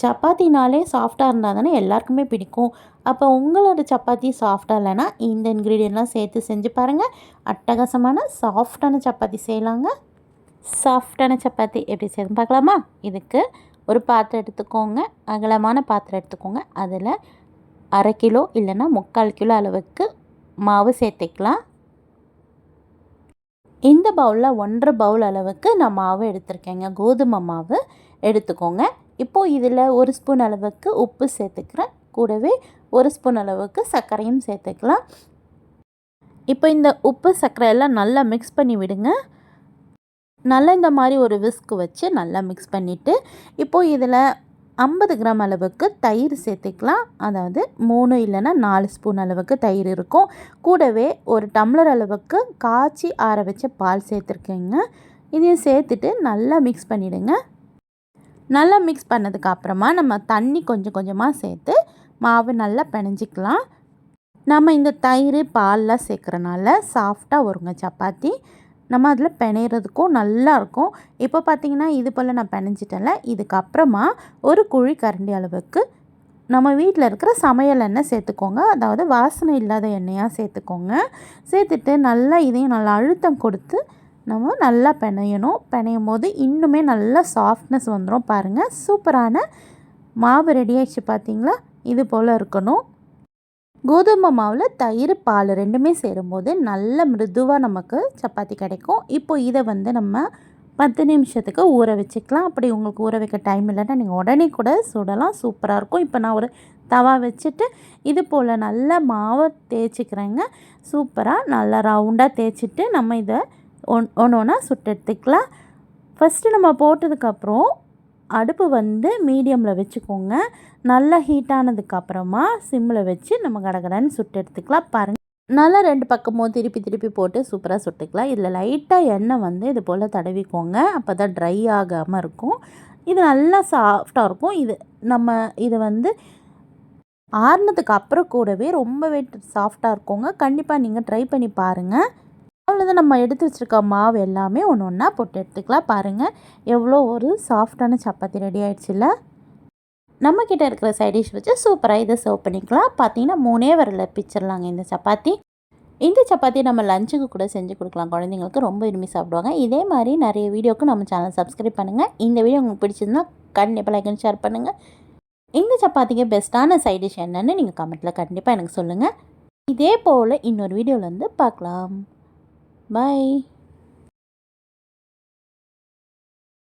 சப்பாத்தினாலே சாஃப்டாக இருந்தால் தானே எல்லாருக்குமே பிடிக்கும். அப்போ உங்களோட சப்பாத்தி சாஃப்டாக இல்லைன்னா இந்த இன்க்ரீடியன்ட்லாம் சேர்த்து செஞ்சு பாருங்கள் அட்டகாசமான சாஃப்டான சப்பாத்தி செய்யலாங்க. சாஃப்டான சப்பாத்தி எப்படி செய்யணும் பார்க்கலாமா? இதுக்கு ஒரு பாத்திரம் எடுத்துக்கோங்க. அகலமான பாத்திரம் எடுத்துக்கோங்க. அதில் அரை கிலோ இல்லைன்னா முக்கால் கிலோ அளவுக்கு மாவு சேர்த்துக்கலாம். இந்த பவுலில் ஒன்றரை பவுல் அளவுக்கு நான் மாவு எடுத்திருக்கேங்க. கோதுமை மாவு எடுத்துக்கோங்க. இப்போது இதில் ஒரு ஸ்பூன் அளவுக்கு உப்பு சேர்த்துக்கிறேன். கூடவே ஒரு ஸ்பூன் அளவுக்கு சர்க்கரையும் சேர்த்துக்கலாம். இப்போ இந்த உப்பு சர்க்கரை எல்லாம் நல்லா மிக்ஸ் பண்ணி விடுங்க. நல்லா இந்த மாதிரி ஒரு விஸ்க் வச்சு நல்லா மிக்ஸ் பண்ணிவிட்டு இப்போது இதில் ஐம்பது கிராம் அளவுக்கு தயிர் சேர்த்துக்கலாம். அதாவது மூணு இல்லைன்னா நாலு ஸ்பூன் அளவுக்கு தயிர் இருக்கும். கூடவே ஒரு டம்ளர் அளவுக்கு காய்ச்சி ஆற வச்ச பால் சேர்த்துருக்கேங்க. இதையும் சேர்த்துட்டு நல்லா மிக்ஸ் பண்ணிவிடுங்க நல்லா மிக்ஸ் பண்ணதுக்கு அப்புறமா நம்ம தண்ணி கொஞ்சம் கொஞ்சமாக சேர்த்து மாவு நல்லா பிணைஞ்சிக்கலாம். நம்ம இந்த தயிர் பால்லாம் சேர்க்குறனால சாஃப்டாக வருங்க சப்பாத்தி. நம்ம அதில் பிணையிறதுக்கும் நல்லாயிருக்கும் இப்போ பார்த்திங்கன்னா இது போல் நான் பிணைஞ்சிட்டேன்ல இதுக்கப்புறமா ஒரு குழி கரண்டி அளவுக்கு நம்ம வீட்டில் இருக்கிற சமையல் எண்ணெய் சேர்த்துக்கோங்க. அதாவது வாசனை இல்லாத எண்ணெயாக சேர்த்துக்கோங்க. சேர்த்துட்டு நல்லா இதையும் நல்லா அழுத்தம் கொடுத்து நம்ம நல்லா பிணையணும் பிணையும் போது இன்னுமே நல்லா சாஃப்ட்னஸ் வந்துடும் பாருங்கள் சூப்பரான மாவு ரெடி ஆயிடுச்சு பார்த்தீங்களா இது போல் இருக்கணும். கோதுமை மாவில் தயிர் பால் ரெண்டுமே சேரும்போது நல்ல மிருதுவாக நமக்கு சப்பாத்தி கிடைக்கும். இப்போ இதை வந்து நம்ம பத்து நிமிஷத்துக்கு ஊற வச்சுக்கலாம். அப்படி உங்களுக்கு ஊற வைக்க டைம் இல்லைன்னா நீங்கள் உடனே கூட சுடலாம். சூப்பராக இருக்கும். இப்போ நான் ஒரு தவா வச்சுட்டு இது போல் நல்லா மாவை தேய்ச்சிக்கிறேங்க. சூப்பராக நல்லா ரவுண்டாக தேய்ச்சிட்டு நம்ம இதை ஒன் ஒன்று ஒன்றா சுட்டு எடுத்துக்கலாம் ஃபஸ்ட்டு நம்ம போட்டதுக்கப்புறம் அடுப்பு வந்து மீடியமில் வச்சுக்கோங்க. நல்லா ஹீட் ஆனதுக்கப்புறமா சிம்மில் வச்சு நம்ம கடகடன்னு சுட்டு எடுத்துக்கலாம் பாருங்கள் நல்லா ரெண்டு பக்கமும் திருப்பி திருப்பி போட்டு சூப்பராக சுட்டுக்கலாம் இதில் லைட்டாக எண்ணெய் வந்து இது போல் தடவிக்கோங்க. அப்போ தான் ட்ரை ஆகாமல் இருக்கும். இது நல்லா சாஃப்டாக இருக்கும். இது நம்ம இது வந்து ஆறுனதுக்கு அப்புறம் கூடவே ரொம்பவே சாஃப்டாக இருக்குங்க. கண்டிப்பாக நீங்கள் ட்ரை பண்ணி பாருங்கள் அவ்வளோதான் நம்ம எடுத்து வச்சுருக்க மாவு எல்லாமே ஒன்று ஒன்றா போட்டு எடுத்துக்கலாம். பாருங்கள் எவ்வளோ ஒரு சாஃப்டான சப்பாத்தி ரெடி ஆகிடுச்சுல்ல நம்மக்கிட்ட இருக்கிற சைட் டிஷ் வச்சு சூப்பராக இதை சர்வ் பண்ணிக்கலாம். பார்த்தீங்கன்னா மூணே வரல பிச்சிடலாங்க இந்த சப்பாத்தி. இந்த சப்பாத்தி நம்ம லஞ்சுக்கு கூட செஞ்சு கொடுக்கலாம். குழந்தைங்களுக்கு ரொம்ப விரும்பி சாப்பிடுவாங்க. இதே மாதிரி நிறைய வீடியோக்கு நம்ம சேனல் சப்ஸ்கிரைப் பண்ணுங்கள் இந்த வீடியோ உங்களுக்கு பிடிச்சிருந்தா கண்டிப்பாக லைக் அண்ட் ஷேர் பண்ணுங்கள் இந்த சப்பாத்திக்கு பெஸ்ட்டான சைட் டிஷ் என்னன்னு நீங்கள் கமெண்ட்டில் கண்டிப்பாக எனக்கு சொல்லுங்கள் இதே போல் இன்னொரு வீடியோவில் வந்து பார்க்கலாம். Bye.